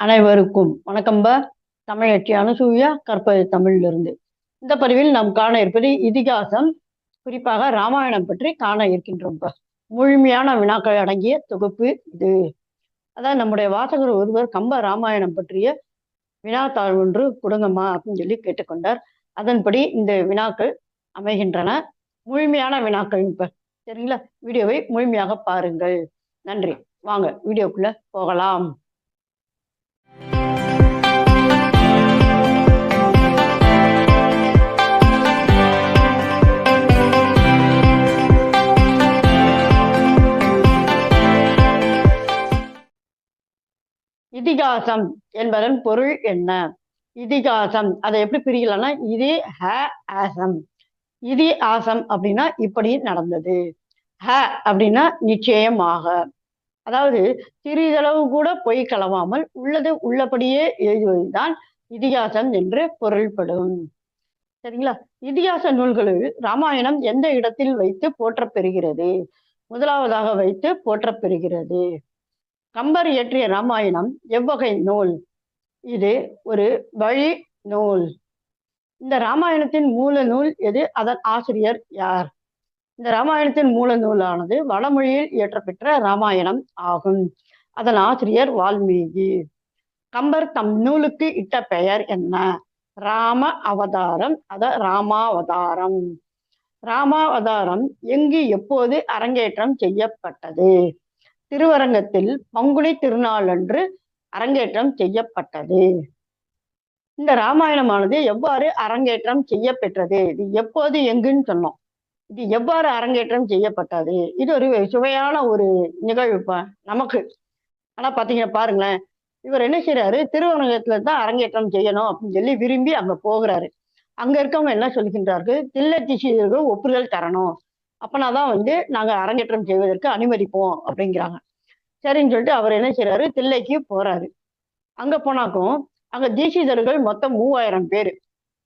அனைவருக்கும் வணக்கம்பா தமிழச்சி அனுசூயா கற்பது தமிழிலிருந்து. இந்த பதிவில் நாம் காண இருப்பது இதிகாசம். குறிப்பாக ராமாயணம் பற்றி காண இருக்கின்றோம்ப்பா முழுமையான வினாக்கள் அடங்கிய தொகுப்பு இது. அதான் நம்முடைய வாசகர் ஒருவர் கம்ப ராமாயணம் பற்றிய வினாத்தாள் ஒன்று கொடுங்கம்மா அப்படின்னு சொல்லி கேட்டுக்கொண்டார். அதன்படி இந்த வினாக்கள் அமைகின்றன. முழுமையான வினாக்கள் இப்ப சரிங்களா? வீடியோவை முழுமையாக பாருங்கள். நன்றி. வாங்க வீடியோக்குள்ள போகலாம். இதிகாசம் என்பதன் பொருள் என்ன? இதிகாசம். அதை எப்படி பிரிக்கலாம்னா இது ஹ ஆசம். இதி ஆசம் அப்படின்னா இப்படி நடந்தது. ஹ அப்படின்னா நிச்சயமாக. அதாவது சிறிதளவு கூட பொய் கலவாமல் உள்ளது உள்ளபடியே எழுதுவதுதான் இதிகாசம் என்று பொருள்படும். சரிங்களா? இதிகாச நூல்களில் ராமாயணம் எந்த இடத்தில் வைத்து போற்றப்பெறுகிறது முதலாவதாக வைத்து போற்றப்பெறுகிறது கம்பர் இயற்றிய ராமாயணம் எவ்வகை நூல்? இது ஒரு வழி நூல். இந்த ராமாயணத்தின் மூல நூல் எது? அதன் ஆசிரியர் யார்? இந்த ராமாயணத்தின் மூல நூலானது வடமொழியில் இயற்றப்பெற்ற ராமாயணம் ஆகும். அதன் ஆசிரியர் வால்மீகி. கம்பர் தம் நூலுக்கு இட்ட பெயர் என்ன? ராம அவதாரம் அத ராமாவதாரம். ராமாவதாரம் எங்கு எப்போது அரங்கேற்றம் செய்யப்பட்டது? திருவரங்கத்தில் பங்குனி திருநாளன்று அரங்கேற்றம் செய்யப்பட்டது. இந்த ராமாயணமானது எவ்வாறு அரங்கேற்றம் செய்யப்பெற்றது? இது எப்போது எங்குன்னு சொன்னோம். இது எவ்வாறு அரங்கேற்றம் செய்யப்பட்டது? இது ஒரு சுவையான ஒரு நிகழ்வுப்பா நமக்கு. ஆனா பாத்தீங்கன்னா பாருங்களேன் இவர் என்ன செய்யறாரு திருவரங்கத்துல தான் அரங்கேற்றம் செய்யணும் அப்படின்னு சொல்லி விரும்பி அங்க போகிறாரு. அங்க இருக்கவங்க என்ன சொல்கின்றார்கள்? தில்லத்தி சீடர்கள் ஒப்புதல் தரணும். அப்பனாதான் வந்து நாங்க அரங்கேற்றம் செய்வதற்கு அனுமதிப்போம் அப்படிங்கிறாங்க. சரின்னு சொல்லிட்டு அவர் என்ன செய்யறாரு தில்லைக்கு போறாரு. அங்க போனாக்கும் அங்க தீட்சிதர்கள் மொத்தம் மூவாயிரம் பேர்.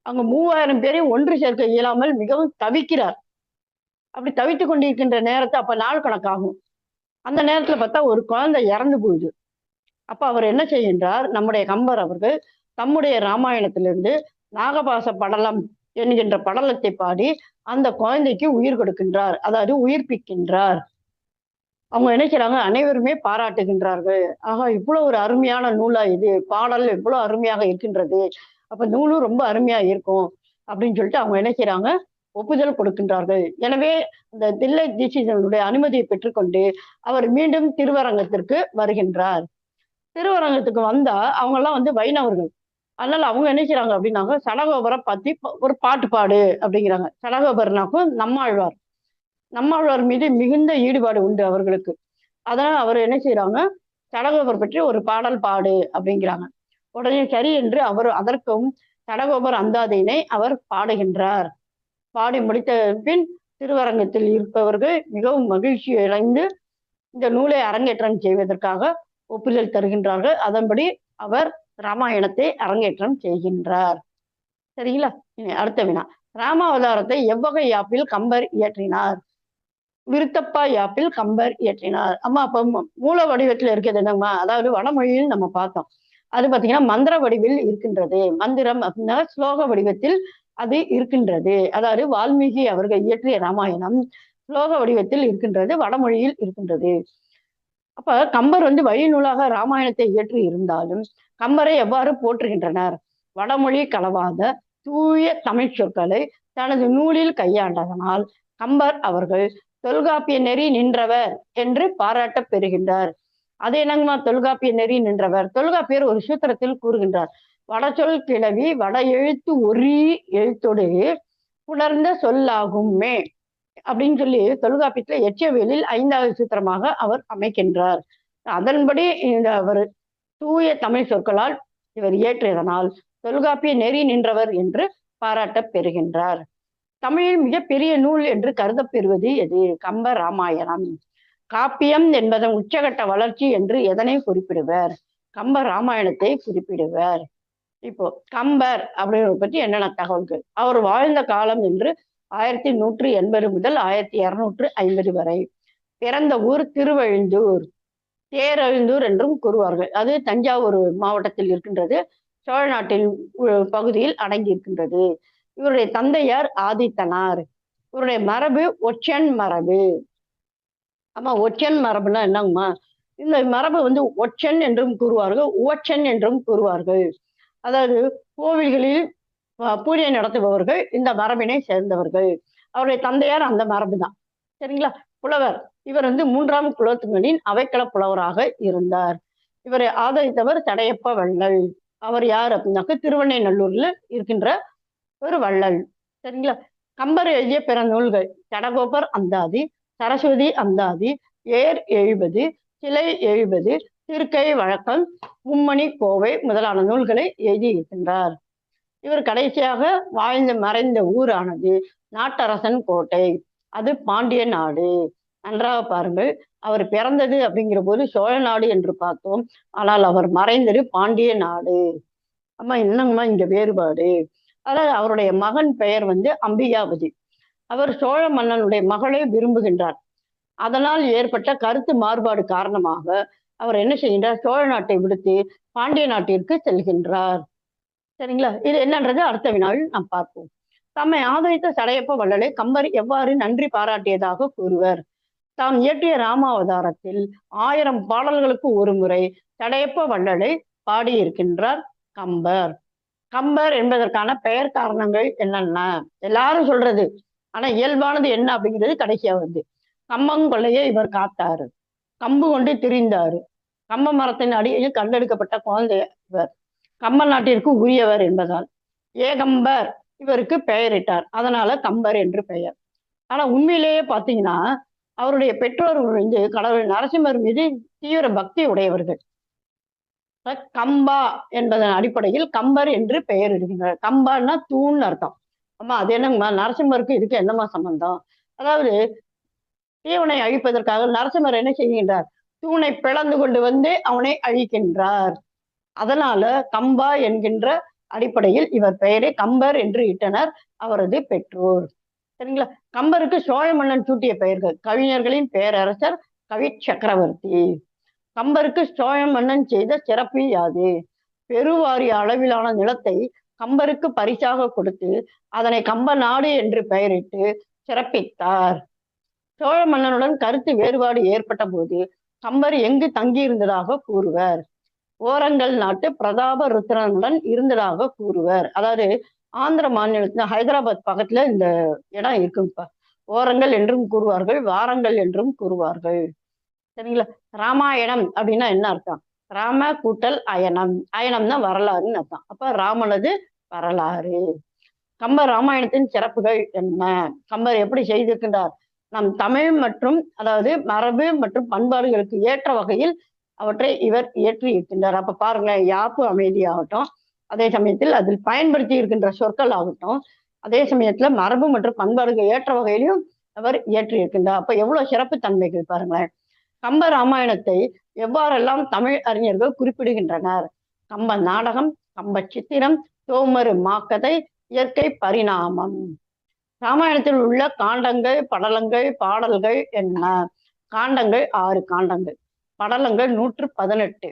அங்க மூவாயிரம் பேரையும் ஒன்று சேர்க்க இயலாமல் மிகவும் தவிக்கிறார். அப்படி தவித்து கொண்டிருக்கின்ற நேரத்தை அப்ப நாள் கணக்காகும். அந்த நேரத்துல பார்த்தா ஒரு குழந்தை இறந்து போகுது. அப்ப அவர் என்ன செய்கின்றார்? நம்முடைய கம்பர் அவர்கள் தம்முடைய ராமாயணத்திலிருந்து நாகபாச படலம் என்கின்ற படலத்தை பாடி அந்த குழந்தைக்கு உயிர் கொடுக்கின்றார். அதாவது உயிர்ப்பிக்கின்றார். அவங்க நினைக்கிறாங்க அனைவருமே பாராட்டுகின்றார்கள். ஆகா இவ்வளவு ஒரு அருமையான நூலா இது. பாடல் இவ்வளவு அருமையாக இருக்கின்றது. அப்ப நூலும் ரொம்ப அருமையா இருக்கும் அப்படின்னு சொல்லிட்டு அவங்க நினைக்கிறாங்க ஒப்புதல் கொடுக்கின்றார்கள். எனவே இந்த தில்லை தீட்சிதனுடைய அனுமதியை பெற்றுக்கொண்டு அவர் மீண்டும் திருவரங்கத்திற்கு வருகின்றார். திருவரங்கத்துக்கு வந்தா அவங்க எல்லாம் வந்து வைணவர்கள். அதனால அவங்க என்ன செய்றாங்க அப்படின்னாக்க சடகோபரை பத்தி ஒரு பாட்டு பாடு அப்படிங்கிறாங்க. சடகோபர்னாக்கும் நம்மாழ்வார். நம்மாழ்வார் மீது மிகுந்த ஈடுபாடு உண்டு அவர்களுக்கு. அதனால அவர் என்ன செய்யறாங்க சடகோபர் பற்றி ஒரு பாடல் பாடு அப்படிங்கிறாங்க. உடனே சரி என்று அவர் அதற்கும் சடகோபர் அந்தாதியினை அவர் பாடுகின்றார். பாடி முடித்த பின் திருவரங்கத்தில் இருப்பவர்கள் மிகவும் மகிழ்ச்சி அடைந்து இந்த நூலை அரங்கேற்றம் செய்வதற்காக ஒப்புதல் தருகின்றார்கள். அதன்படி அவர் ராமாயணத்தை அரங்கேற்றம் செய்கின்றார். சரிங்களா? இனி அடுத்த வினா. ராமாவதாரத்தை எவ்வகை யாப்பில் கம்பர் இயற்றினார்? விருத்தப்பா யாப்பில் கம்பர் இயற்றினார். அம்மா அப்ப மூல வடிவத்தில் இருக்கிறது என்னம்மா? அதாவது வடமொழியில் நம்ம பார்த்தோம். அது பாத்தீங்கன்னா மந்திர வடிவில் இருக்கின்றது. மந்திரம் அப்படின்னா ஸ்லோக வடிவத்தில் அது இருக்கின்றது. அதாவது வால்மீகி அவர்கள் இயற்றிய ராமாயணம் ஸ்லோக வடிவத்தில் இருக்கின்றது வடமொழியில் இருக்கின்றது. அப்ப கம்பர் வந்து வழி நூலாக ராமாயணத்தை இயற்றி இருந்தாலும் கம்பரை எவ்வாறு போற்றுகின்றனர்? வடமொழி கலவாத தூய தமிழ் சொற்களை தனது நூலில் கையாண்டதனால் கம்பர் அவர்கள் தொல்காப்பிய நெறி நின்றவர் என்று பாராட்ட பெறுகின்றார். அது என்னங்கம்மா? தொல்காப்பிய நெறி நின்றவர். தொல்காப்பியர் ஒரு சூத்திரத்தில் கூறுகின்றார். வடச்சொல் கிளவி வட எழுத்து ஒரே எழுத்தோடு புணர்ந்த சொல்லாகுமே அப்படின்னு சொல்லி தொல்காப்பியத்துல எச்சவியலில் ஐந்தாவது சூத்திரமாக அவர் அமைக்கின்றார். அதன்படி இந்த அவர் தூய தமிழ் சொற்களால் இவர் இயற்றியதனால் தொல்காப்பிய நெறி நின்றவர் என்று பாராட்ட பெறுகின்றார். தமிழில் மிகப்பெரிய நூல் என்று கருதப்பெறுவது எது? கம்ப ராமாயணம். காப்பியம் என்பதன் உச்சகட்ட வளர்ச்சி என்று எதனை குறிப்பிடுவர்? கம்ப ராமாயணத்தை குறிப்பிடுவர். இப்போ கம்பர் அப்படிங்கிறத பற்றி என்னென்ன தகவல்கள்? அவர் வாழ்ந்த காலம் என்று ஆயிரத்தி நூற்று எண்பது முதல் ஆயிரத்தி இருநூற்று ஐம்பது வரை பிறந்த ஊர் திருவழுந்தூர். தேரெழுந்தூர் என்றும் கூறுவார்கள். அது தஞ்சாவூர் மாவட்டத்தில் இருக்கின்றது. சோழ நாட்டின் பகுதியில் அடங்கி இருக்கின்றது இவருடைய தந்தையார் ஆதித்தனார். இவருடைய மரபு ஒற்றன் மரபு. ஆமா ஒற்றன் மரபுனா என்னங்கம்மா? இந்த மரபு வந்து ஒற்றன் என்றும் கூறுவார்கள் ஓச்சன் என்றும் கூறுவார்கள். அதாவது கோவில்களில் பூஜை நடத்துபவர்கள் இந்த மரபினை சேர்ந்தவர்கள். அவருடைய தந்தையார் அந்த மரபு தான் சரிங்களா? புலவர். இவர் வந்து மூன்றாம் குலோத்துங்கனின் அவைக்கள புலவராக இருந்தார். இவரை ஆதரித்தவர் தடையப்ப வள்ளல். அவர் யார் அப்படின்னாக்க திருவண்ணைநல்லூர்ல இருக்கின்ற ஒரு வள்ளல். சரிங்களா? கம்பர் எழுதிய பிற நூல்கள் தடகோபர் அந்தாதி சரஸ்வதி அந்தாதி ஏர் எழுபது சிலை எழுபது திருக்கை வழக்கம் மும்மணி கோவை முதலான நூல்களை எழுதியிருக்கின்றார். இவர் கடைசியாக வாழ்ந்து மறைந்த ஊரானது நாட்டரசன் கோட்டை. அது பாண்டிய நாடு. நன்றாக பாருங்கள். அவர் பிறந்தது அப்படிங்கிற போது சோழ நாடு என்று பார்த்தோம். ஆனால் அவர் மறைந்தது பாண்டிய நாடு. அம்மா என்னங்கம்மா இங்க வேறுபாடு? அதாவது அவருடைய மகன் பெயர் வந்து அம்பிகாபதி. அவர் சோழ மன்னனுடைய மகளை விரும்புகின்றார். அதனால் ஏற்பட்ட கருத்து மாறுபாடு காரணமாக அவர் என்ன செய்கின்றார்? சோழ நாட்டை விடுத்து பாண்டிய நாட்டிற்கு செல்கின்றார். சரிங்களா? இது என்னன்றது அடுத்த வினாவில் நாம் பார்ப்போம். தம்மை ஆதரித்த சடையப்ப வள்ளலை கம்பர் எவ்வாறு நன்றி பாராட்டியதாக கூறுவர்? தாம் இயற்றிய ராமாவதாரத்தில் ஆயிரம் பாடல்களுக்கு ஒரு முறை தடையப்ப வள்ளலை பாடியிருக்கின்றார் கம்பர். கம்பர் என்பதற்கான பெயர் காரணங்கள் என்னென்ன? எல்லாரும் சொல்றது. ஆனா இயல்பானது என்ன அப்படிங்கிறது கடைசியா வந்து கம்பங்கொள்ளையை இவர் காத்தாரு. கம்பு கொண்டு திரிந்தாரு. கம்ப மரத்தின் அடியில் கண்டெடுக்கப்பட்ட குழந்தை இவர். கம்ப நாட்டிற்கு உரியவர் என்பதால் ஏகம்பர் இவருக்கு பெயரிட்டார். அதனால கம்பர் என்று பெயர். ஆனா உண்மையிலேயே பாத்தீங்கன்னா அவருடைய பெற்றோர்கள் வந்து கடவுள் நரசிம்மர் மீது தீவிர பக்தி உடையவர்கள். கம்பா என்பதன் அடிப்படையில் கம்பர் என்று பெயர் இருக்கின்றார் கம்பான்னா தூண் அர்த்தம். ஆமா அது என்னங்கம்மா? நரசிம்மருக்கு இதுக்கு என்னம்மா சம்பந்தம்? அதாவது தீவனை அழிப்பதற்காக நரசிம்மர் என்ன செய்கின்றார்? தூணை பிளந்து கொண்டு வந்து அவனை அழிக்கின்றார். அதனால கம்பா என்கின்ற அடிப்படையில் இவர் பெயரை கம்பர் என்று இட்டனர் அவரது பெற்றோர். சரிங்களா? கம்பருக்கு சோழ மன்னன் சூட்டிய பெயர்கள். கவிஞர்களின் பேரரசர் கவி சக்கரவர்த்தி கம்பருக்கு சோழ மன்னன் செய்த சிறப்பு யாது? பெருவாரிய அளவிலான நிலத்தை கம்பருக்கு பரிசாக கொடுத்து அதனை கம்ப நாடு என்று பெயரிட்டு சிறப்பித்தார். சோழ மன்னனுடன் கருத்து வேறுபாடு ஏற்பட்ட போது கம்பர் எங்கு தங்கியிருந்ததாக கூறுவர்? ஓரங்கல் நாட்டு பிரதாப ருத்ரனுடன் இருந்ததாக கூறுவர். அதாவது ஆந்திர மாநிலத்துல ஹைதராபாத் பக்கத்துல இந்த இடம் இருக்குங்கப்பா. ஓரங்கள் என்றும் கூறுவார்கள் வாரங்கள் என்றும் கூறுவார்கள். சரிங்களா? ராமாயணம் அப்படின்னா என்ன அர்த்தம்? ராம கூட்டல் அயனம். அயனம்னா வரலாறுன்னு அர்த்தம். அப்ப ராமனது வரலாறு. கம்பர் ராமாயணத்தின் சிறப்புகள் என்ன? கம்பர் எப்படி செய்திருக்கின்றார்? நம் தமிழ் மற்றும் அதாவது மரபு மற்றும் பண்பாடுகளுக்கு ஏற்ற வகையில் அவற்றை இவர் இயற்றி இருக்கின்றார் அப்ப பாருங்களேன் யாப்பு அமைதியாகட்டும் அதே சமயத்தில் அதில் பயன்படுத்தி இருக்கின்ற சொற்கள் ஆகட்டும். அதே சமயத்துல மரபு மற்றும் பண்பாடுகள் ஏற்ற வகையிலும் அவர் இயற்றி இருக்கின்றார். அப்ப எவ்வளவு சிறப்பு தன்மைகள் பாருங்களேன். கம்ப ராமாயணத்தை எவ்வாறெல்லாம் தமிழ் அறிஞர்கள் குறிப்பிடுகின்றனர்? கம்ப நாடகம் கம்ப சித்திரம் தோமரு மாக்கதை இயற்கை பரிணாமம். ராமாயணத்தில் உள்ள காண்டங்கள் படலங்கள் பாடல்கள் என்ன? காண்டங்கள் ஆறு காண்டங்கள். படலங்கள் நூற்று பதினெட்டு.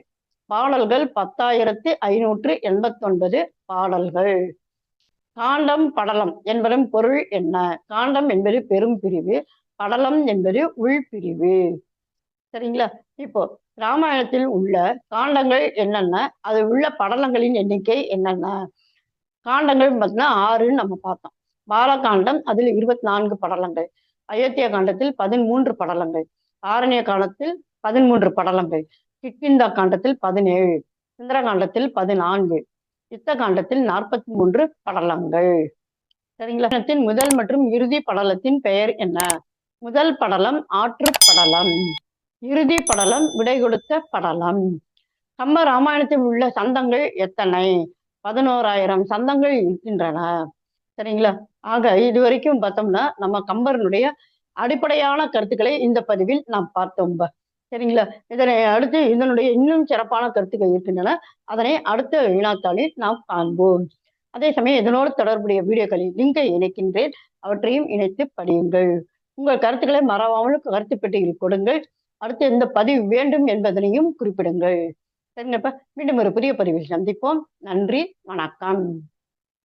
பாடல்கள் பத்தாயிரத்து ஐநூற்று எண்பத்தி ஒன்பது பாடல்கள். காண்டம் படலம் என்பதன் பொருள் என்ன? காண்டம் என்பது பெரும் பிரிவு படலம் என்பது உள்பிரிவு சரிங்களா? இப்போ ராமாயணத்தில் உள்ள காண்டங்கள் என்னென்ன? அது உள்ள படலங்களின் எண்ணிக்கை என்னென்ன? காண்டங்கள் பார்த்தீங்கன்னா ஆறுன்னு நம்ம பார்த்தோம். பாலகாண்டம் அதில் இருபத்தி நான்கு படலங்கள். அயோத்திய காண்டத்தில் பதிமூன்று படலங்கள். ஆரண்ய காலத்தில் பதிமூன்று படலங்கள். கிட்கிந்தா காண்டத்தில் பதினேழு சுந்தரகாண்டத்தில் பதினான்கு யுத்த காண்டத்தில் நாற்பத்தி மூன்று படலங்கள். சரிங்களா? முதல் மற்றும் இறுதி படலத்தின் பெயர் என்ன? முதல் படலம் ஆற்று படலம் இறுதி படலம் விடை கொடுத்த படலம். கம்ப ராமாயணத்தில் உள்ள சந்தங்கள் எத்தனை? பதினோராயிரம் சந்தங்கள் இருக்கின்றன. சரிங்களா? ஆக இதுவரைக்கும் பார்த்தோம்னா நம்ம கம்பரனுடைய அடிப்படையான கருத்துக்களை இந்த பதிவில் நாம் பார்த்தோம். சரிங்களா? இதனை அடுத்து இதனுடைய இன்னும் சிறப்பான கருத்துக்கள் இருக்கின்றன. அதனை அடுத்த வினாத்தாளில் நாம் காண்போம். அதே சமயம் இதனோடு தொடர்புடைய வீடியோக்களில் லிங்கை இணைக்கின்றேன். அவற்றையும் இணைத்து படியுங்கள். உங்கள் கருத்துக்களை மறவாமல் கருத்து பெட்டியில் கொடுங்கள். அடுத்து எந்த பதிவு வேண்டும் என்பதனையும் குறிப்பிடுங்கள். சரிங்கப்பா. மீண்டும் ஒரு புதிய பதிவில் சந்திப்போம். நன்றி. வணக்கம்.